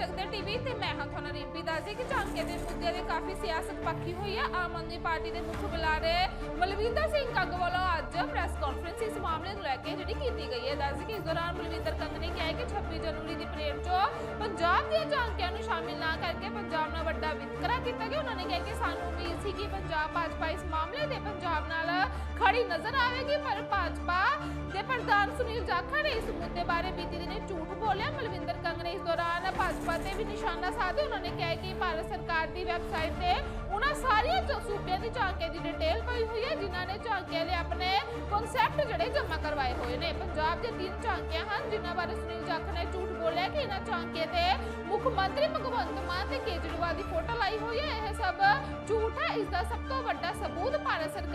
ਚੱਕਦੇ ਟੀਵੀ ਤੇ ਮੈਂ ਹਾਂ ਤੁਹਾਨੂੰ ਰਿੰਪੀ ਦੱਸਦੀ ਕਿ ਝਾਂਕੇ ਦੇ ਮੁੱਦੇ ਦੇ ਕਾਫੀ ਸਿਆਸਤ ਪੱਕੀ ਹੋਈ ਆ। ਆਮ ਆਦਮੀ ਪਾਰਟੀ ਦੇ ਮੁੱਖ ਬੁਲਾਰੇ ਮਲਵਿੰਦਰ ਸਿੰਘ ਕੰਗ ਵੱਲੋਂ ਅੱਜ ਪ੍ਰੈਸ ਕਾਨਫਰੰਸ ਇਸ ਮਾਮਲੇ ਨੂੰ ਲੈ ਕੇ ਜਿਹੜੀ ਕੀਤੀ ਗਈ ਹੈ। ਦੱਸਦੀ ਕਿ ਇਸ ਦੌਰਾਨ ਬਲਵਿੰਦਰ ਕੰਗ ਨੇ ਕਿਹਾ ਕਿ 26 ਜਨਵਰੀ ਦੀ ਪਰੇਡ 'ਚ ਪੰਜਾਬ ਦੀਆਂ ਝਾਂਕਿਆਂ ਨੂੰ ਸ਼ਾਮਿਲ ਨਾ ਕਰਕੇ ਪੰਜਾਬ ਨਾਲ ਵੱਡਾ ਵਿਤਕਰਾ ਕੀਤਾ ਗਿਆ। ਉਹਨਾਂ ਨੇ ਕਿਹਾ ਕਿ ਸਾਨੂੰ ਵੀ ਸੀ ਭਾਜਪਾ ਇਸ ਮਾਮਲੇ ਤੇ ਪੰਜਾਬ ਨਾਲ ਖੜੀ ਨਜ਼ਰ ਆਵੇਗੀ, ਪਰ ਭਾਜਪਾ ਦੇ ਪ੍ਰਧਾਨ ਸੁਨੀਲ ਜਾਖੜ ਨੇ ਇਸ ਮੁੱਦੇ ਬਾਰੇ ਬੀਤੀ ਦਿਨੀ ਝੂਠ ਬੋਲਿਆ। ਮਲਵਿੰਦਰ ਕੰਗ ਨੇ ਇਸ ਦੌਰਾਨ ਭਾਜਪਾ ਤੇ ਵੀ ਨਿਸ਼ਾਨਾ ਸਾਧਿਆ ਉਹਨਾਂ ਨੇ ਕਿਹਾ ਕਿ ਭਾਰਤ ਸਰਕਾਰ ਦੀ ਵੈਬਸਾਈਟ ਤੇ ਉਹਨਾਂ ਸਾਰੀਆਂ ਝ- ਸੂਬਿਆਂ ਦੀ ਝਾਂਕੇ ਦੀ ਡਿਟੇਲ ਪਾਈ ਹੋਈ ਹੈ, ਜਿਨ੍ਹਾਂ ਨੇ ਝਾਂਕਿਆਂ ਦੇ ਆਪਣੇ ਕਨਸੈਪਟ ਜਿਹੜੇ ਜਮ੍ਹਾਂ ਕਰਵਾਏ ਹੋਏ ਨੇ। ਪੰਜਾਬ ਦੇ ਤਿੰਨ ਝਾਂਕੀਆਂ ਹਨ, ਜਿਨ੍ਹਾਂ ਬਾਰੇ ਸੁਨੀਲ ਜਾਖੜ ਨੇ ਝੂਠ ਬੋਲਿਆ ਕਿ ਇਹਨਾਂ ਝਾਂਕੇ ਤੇ ਮੁੱਖ ਮੰਤਰੀ ਭਗਵੰਤ ਮਾਨ ਤੇ ਕੇਜਰੀਵਾਲ ਦੀ ਫੋਟੋ ਲਾਈ ਹੋਈ ਹੈ। ਇਹ ਸਭ ਝੂਠ ਹੈ। ਇਸ ਦਾ ਸਭ ਤੋਂ ਵੱਡਾ ਸਬੂਤ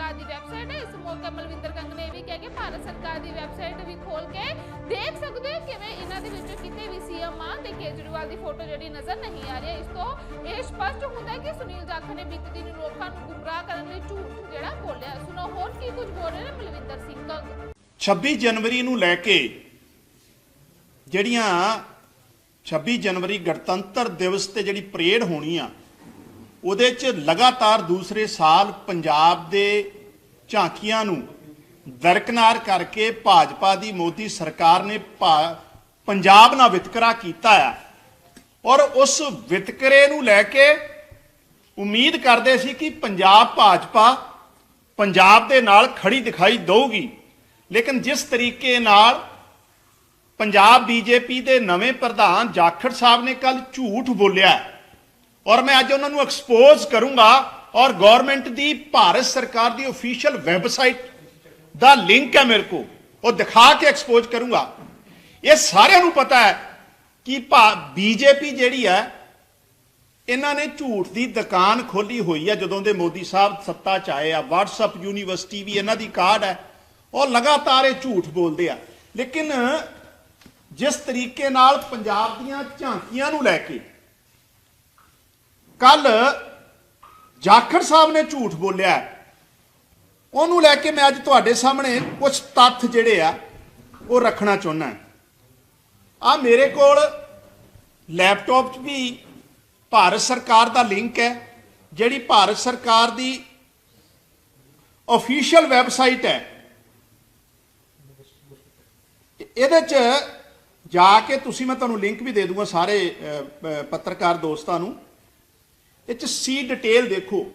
ਸਰਕਾਰ ਦੀ ਵੈਬਸਾਈਟ ਹੈ। ਇਸ ਮੌਕੇ ਮਲਵਿੰਦਰ ਕੰਗ ਨੇ ਇਹ ਵੀ ਕਿਹਾ ਕਿ ਭਾਰਤ ਸਰਕਾਰ ਦੀ ਵੈਬਸਾਈਟ ਵੀ ਖੋਲ ਕੇ ਦੇਖ ਸਕਦੇ ਹੋ ਕਿਵੇਂ ਇਹਨਾਂ ਦੇ ਵਿੱਚੋਂ ਕਿਤੇ ਵੀ ਸੀਐਮ ਮਾਨ ਤੇ ਕੇਜਰੀਵਾਲ ਦੀ ਫੋਟੋ ਜਿਹੜੀ ਨਜ਼ਰ ਨਹੀਂ ਆ ਰਹੀ ਇਸ ਤੋਂ ਇਹ ਸਪਸ਼ਟ ਹੁੰਦਾ ਹੈ ਕਿ ਸੁਨੀਲ ਜਾਖੜ ਨੇ ਬੀਤੇ ਦਿਨ ਲੋਕਾਂ ਨੂੰ ਗੁੰਮਰਾਹ ਕਰਨ ਲਈ ਝੂਠ ਜਿਹੜਾ ਬੋਲਿਆ। ਸੁਣੋ, ਹੋਰ ਕੀ ਕੁਝ ਬੋਲ ਰਹੇ ਨੇ ਮਲਵਿੰਦਰ ਸਿੰਘ ਕੰਗ? 26 ਜਨਵਰੀ ਨੂੰ ਲੈ ਕੇ ਜਿਹੜੀਆਂ 26 ਜਨਵਰੀ ਗਣਤੰਤਰ ਦਿਵਸ ਤੇ ਜਿਹੜੀ ਪਰੇਡ ਹੋਣੀ ਆ, ਉਹਦੇ 'ਚ ਲਗਾਤਾਰ ਦੂਸਰੇ ਸਾਲ ਪੰਜਾਬ ਦੇ ਝਾਂਕੀਆਂ ਨੂੰ ਦਰਕਨਾਰ ਕਰਕੇ ਭਾਜਪਾ ਦੀ ਮੋਦੀ ਸਰਕਾਰ ਨੇ ਭਾ- ਪੰਜਾਬ ਨਾਲ ਵਿਤਕਰਾ ਕੀਤਾ ਆ। ਔਰ ਉਸ ਵਿਤਕਰੇ ਨੂੰ ਲੈ ਕੇ ਉਮੀਦ ਕਰਦੇ ਸੀ ਕਿ ਪੰਜਾਬ ਭਾਜਪਾ ਪੰਜਾਬ ਦੇ ਨਾਲ ਖੜੀ ਦਿਖਾਈ ਦਊਗੀ। ਲੇਕਿਨ ਜਿਸ ਤਰੀਕੇ ਨਾਲ ਪੰਜਾਬ ਬੀਜੇਪੀ ਦੇ ਨਵੇਂ ਪ੍ਰਧਾਨ ਜਾਖੜ ਸਾਹਿਬ ਨੇ ਕੱਲ ਝੂਠ ਬੋਲਿਆ। ਔਰ ਮੈਂ ਅੱਜ ਉਹਨਾਂ ਨੂੰ ਐਕਸਪੋਜ਼ ਕਰੂੰਗਾ ਔਰ ਗਵਰਨਮੈਂਟ ਦੀ ਭਾਰਤ ਸਰਕਾਰ ਦੀ ਅਫੀਸ਼ੀਅਲ ਵੈਬਸਾਈਟ ਦਾ ਲਿੰਕ ਹੈ ਮੇਰੇ ਕੋ ਉਹ ਦਿਖਾ ਕੇ ਐਕਸਪੋਜ਼ ਕਰੂੰਗਾ। ਇਹ ਸਾਰਿਆਂ ਨੂੰ ਪਤਾ ਹੈ ਕਿ ਬੀਜੇਪੀ ਜਿਹੜੀ ਹੈ, ਇਹਨਾਂ ਨੇ ਝੂਠ ਦੀ ਦੁਕਾਨ ਖੋਲੀ ਹੋਈ ਹੈ। ਜਦੋਂ ਦੇ ਮੋਦੀ ਸਾਹਿਬ ਸੱਤਾ 'ਚ ਆਏ ਆ, WhatsApp ਯੂਨੀਵਰਸਿਟੀ ਵੀ ਇਹਨਾਂ ਦੀ ਕਾਰਡ ਹੈ। ਉਹ ਲਗਾਤਾਰ ਇਹ ਝੂਠ ਬੋਲਦੇ ਆ। ਲੇਕਿਨ ਜਿਸ ਤਰੀਕੇ ਨਾਲ ਪੰਜਾਬ ਦੀਆਂ ਝਾਂਕੀਆਂ ਨੂੰ ਲੈ ਕੇ ਕੱਲ ਜਾਖੜ ਸਾਹਿਬ ਨੇ ਝੂਠ ਬੋਲਿਆ ਉਹਨੂੰ ਲੈ ਕੇ ਮੈਂ ਅੱਜ ਤੁਹਾਡੇ ਸਾਹਮਣੇ ਕੁਝ ਤੱਥ ਜਿਹੜੇ ਆ, ਉਹ ਰੱਖਣਾ ਚਾਹੁੰਦਾ ਆ ਮੇਰੇ ਕੋਲ ਲੈਪਟਾਪ 'ਚ ਵੀ ਭਾਰਤ ਸਰਕਾਰ ਦਾ ਲਿੰਕ ਹੈ, ਜਿਹੜੀ ਭਾਰਤ ਸਰਕਾਰ ਦੀ ਅਫੀਸ਼ੀਅਲ ਵੈਬਸਾਈਟ ਹੈ। ਇਹਦੇ 'ਚ ਜਾ ਕੇ ਤੁਸੀਂ, ਮੈਂ ਤੁਹਾਨੂੰ ਲਿੰਕ ਵੀ ਦੇ ਦੂੰਗਾ ਸਾਰੇ ਪੱਤਰਕਾਰ ਦੋਸਤਾਂ ਨੂੰ। ਇਹ 'ਚ ਸੀ ਡਿਟੇਲ ਦੇਖੋ।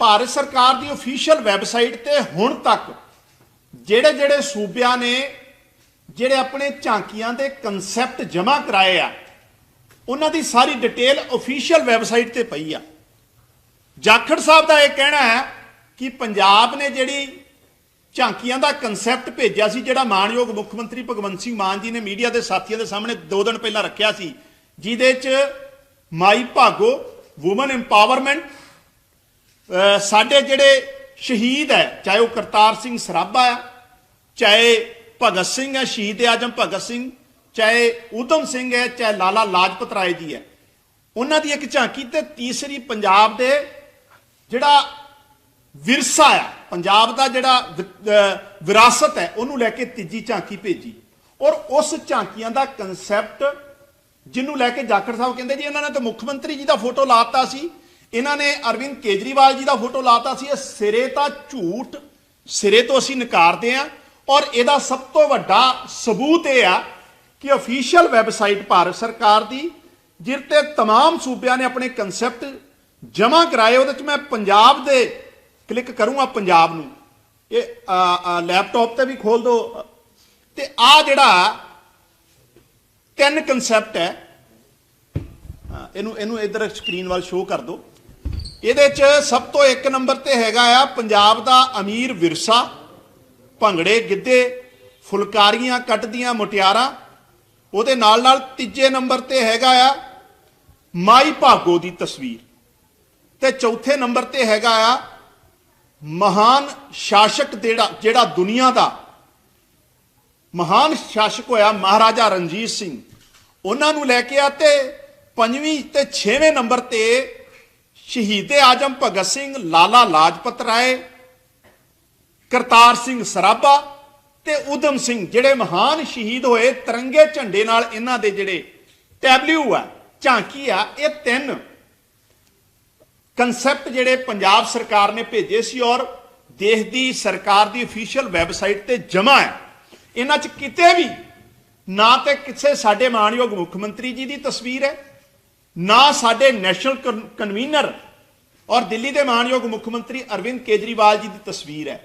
ਭਾਰਤ ਸਰਕਾਰ ਦੀ ਅਫੀਸ਼ੀਅਲ ਵੈਬਸਾਈਟ ਤੇ ਹੁਣ ਤੱਕ ਜਿਹੜੇ ਜਿਹੜੇ ਸੂਬਿਆਂ ਨੇ ਜਿਹੜੇ ਆਪਣੇ ਝਾਂਕੀਆਂ ਦੇ ਕਨਸੈਪਟ ਜਮ੍ਹਾਂ ਕਰਾਏ ਆ, ਉਹਨਾਂ ਦੀ ਸਾਰੀ ਡਿਟੇਲ ਅਫੀਸ਼ੀਅਲ ਵੈਬਸਾਈਟ ਤੇ ਪਈ ਆ। ਜਾਖੜ ਸਾਹਿਬ ਦਾ ਇਹ ਕਹਿਣਾ ਹੈ ਕਿ ਪੰਜਾਬ ਨੇ ਜਿਹੜੀ ਝਾਂਕੀਆਂ ਦਾ ਕਨਸੈਪਟ ਭੇਜਿਆ ਸੀ, ਜਿਹੜਾ ਮਾਨਯੋਗ ਮੁੱਖ ਮੰਤਰੀ ਭਗਵੰਤ ਸਿੰਘ ਮਾਨ ਜੀ ਨੇ ਮੀਡੀਆ ਦੇ ਸਾਥੀਆਂ ਦੇ ਸਾਹਮਣੇ 2 ਦਿਨ ਪਹਿਲਾਂ ਰੱਖਿਆ ਸੀ, ਜਿਹਦੇ 'ਚ ਮਾਈ ਭਾਗੋ ਔਮਨ ਇੰਪਾਵਰਮੈਂਟ ਸਾਡੇ ਜਿਹੜੇ ਸ਼ਹੀਦ ਹੈ, ਚਾਹੇ ਉਹ ਕਰਤਾਰ ਸਿੰਘ ਸਰਾਭਾ ਆ ਚਾਹੇ ਭਗਤ ਸਿੰਘ ਹੈ, ਸ਼ਹੀਦ ਆਜਮ ਭਗਤ ਸਿੰਘ, ਚਾਹੇ ਊਧਮ ਸਿੰਘ ਹੈ, ਚਾਹੇ ਲਾਲਾ ਲਾਜਪਤ ਰਾਏ ਜੀ ਹੈ, ਉਹਨਾਂ ਦੀ ਇੱਕ ਝਾਂਕੀ ਤੇ ਤੀਸਰੀ ਪੰਜਾਬ ਦੇ ਜਿਹੜਾ ਵਿਰਸਾ ਆ, ਪੰਜਾਬ ਦਾ ਜਿਹੜਾ ਵਿਰਾਸਤ ਹੈ, ਉਹਨੂੰ ਲੈ ਕੇ ਤੀਜੀ ਝਾਂਕੀ ਭੇਜੀ। ਔਰ ਉਸ ਝਾਂਕੀਆਂ ਦਾ ਕਨਸੈਪਟ ਜਿਹਨੂੰ ਲੈ ਕੇ ਜਾਖੜ ਸਾਹਿਬ ਕਹਿੰਦੇ ਜੀ ਇਹਨਾਂ ਨੇ ਤਾਂ ਮੁੱਖ ਮੰਤਰੀ ਜੀ ਦਾ ਫੋਟੋ ਲਾਤਾ ਸੀ ਇਹਨਾਂ ਨੇ ਅਰਵਿੰਦ ਕੇਜਰੀਵਾਲ ਜੀ ਦਾ ਫੋਟੋ ਲਾਤਾ ਸੀ ਇਹ ਸਿਰੇ ਤਾਂ ਝੂਠ ਸਿਰੇ ਤੋਂ ਅਸੀਂ ਨਕਾਰਦੇ ਆ ਔਰ ਇਹਦਾ ਸਭ ਤੋਂ ਵੱਡਾ ਸਬੂਤ ਇਹ ਆ ਕਿ ਅਫੀਸ਼ੀਅਲ ਵੈਬਸਾਈਟ ਭਾਰਤ ਸਰਕਾਰ ਦੀ ਜਿਰ ਤੇ तमाम ਸੂਬਿਆਂ ਨੇ ਆਪਣੇ ਕਨਸੈਪਟ ਜਮ੍ਹਾਂ ਕਰਾਏ ਉਹਦੇ ਚ ਮੈਂ ਪੰਜਾਬ ਦੇ ਕਲਿੱਕ ਕਰੂੰਗਾ ਪੰਜਾਬ ਨੂੰ ਇਹ ਆ, ਆ, ਲੈਪਟਾਪ ਤੇ ਵੀ ਖੋਲ ਦੋ ਤੇ ਆ ਜਿਹੜਾ ਤਿੰਨ ਕਨਸੈਪਟ ਹੈ। ਇਹਨੂੰ ਇਹਨੂੰ ਇਧਰ ਸਕਰੀਨ ਵੱਲ ਸ਼ੋਅ ਕਰ ਦਿਓ। ਇਹਦੇ ਚ ਸਭ ਤੋਂ ਇੱਕ ਨੰਬਰ ਤੇ ਹੈਗਾ ਆ ਪੰਜਾਬ ਦਾ ਅਮੀਰ ਵਿਰਸਾ। ਭੰਗੜੇ, ਗਿੱਧੇ, ਫੁਲਕਾਰੀਆਂ ਕੱਟਦੀਆਂ ਮੁਟਿਆਰਾਂ। ਉਹਦੇ ਨਾਲ ਨਾਲ ਤੀਜੇ ਨੰਬਰ ਤੇ ਹੈਗਾ ਆ ਮਾਈ ਭਾਗੋ ਦੀ ਤਸਵੀਰ। ਤੇ ਚੌਥੇ ਨੰਬਰ ਤੇ ਹੈਗਾ ਆ ਮਹਾਨ ਸ਼ਾਸਕ ਜਿਹੜਾ ਜਿਹੜਾ ਦੁਨੀਆ ਦਾ ਮਹਾਨ ਸ਼ਾਸਕ ਹੋਇਆ ਮਹਾਰਾਜਾ ਰਣਜੀਤ ਸਿੰਘ। ਉਹਨਾਂ ਨੂੰ ਲੈ ਕੇ ਆ ਤੇ ਪੰਜਵੀਂ ਤੇ 6ਵੇਂ ਨੰਬਰ ਤੇ ਸ਼ਹੀਦੇ ਆਜਮ ਭਗਤ ਸਿੰਘ, ਲਾਲਾ ਲਾਜਪਤ ਰਾਏ, ਕਰਤਾਰ ਸਿੰਘ ਸਰਾਭਾ ਤੇ ਉਦਮ ਸਿੰਘ, ਜਿਹੜੇ ਮਹਾਨ ਸ਼ਹੀਦ ਹੋਏ ਤਿਰੰਗੇ ਝੰਡੇ ਨਾਲ ਇਹਨਾਂ ਦੇ ਜਿਹੜੇ ਟੈਬਲਿਊ ਆ, ਝਾਂਕੀ ਆ, ਇਹ ਤਿੰਨ ਕਨਸੈਪਟ ਜਿਹੜੇ ਪੰਜਾਬ ਸਰਕਾਰ ਨੇ ਭੇਜੇ ਸੀ ਔਰ ਦੇਸ਼ ਦੀ ਸਰਕਾਰ ਦੀ ਅਫੀਸ਼ੀਅਲ ਵੈਬਸਾਈਟ ਤੇ ਜਮ੍ਹਾਂ ਹੈ ਇਹਨਾਂ 'ਚ ਕਿਤੇ ਵੀ ਨਾ ਤੇ ਕਿਸੇ ਸਾਡੇ ਮਾਣਯੋਗ ਮੁੱਖ ਮੰਤਰੀ ਜੀ ਦੀ ਤਸਵੀਰ ਹੈ, ਨਾ ਸਾਡੇ ਨੈਸ਼ਨਲ ਕਨਵੀਨਰ ਔਰ ਦਿੱਲੀ ਦੇ ਮਾਣਯੋਗ ਮੁੱਖ ਮੰਤਰੀ ਅਰਵਿੰਦ ਕੇਜਰੀਵਾਲ ਜੀ ਦੀ ਤਸਵੀਰ ਹੈ।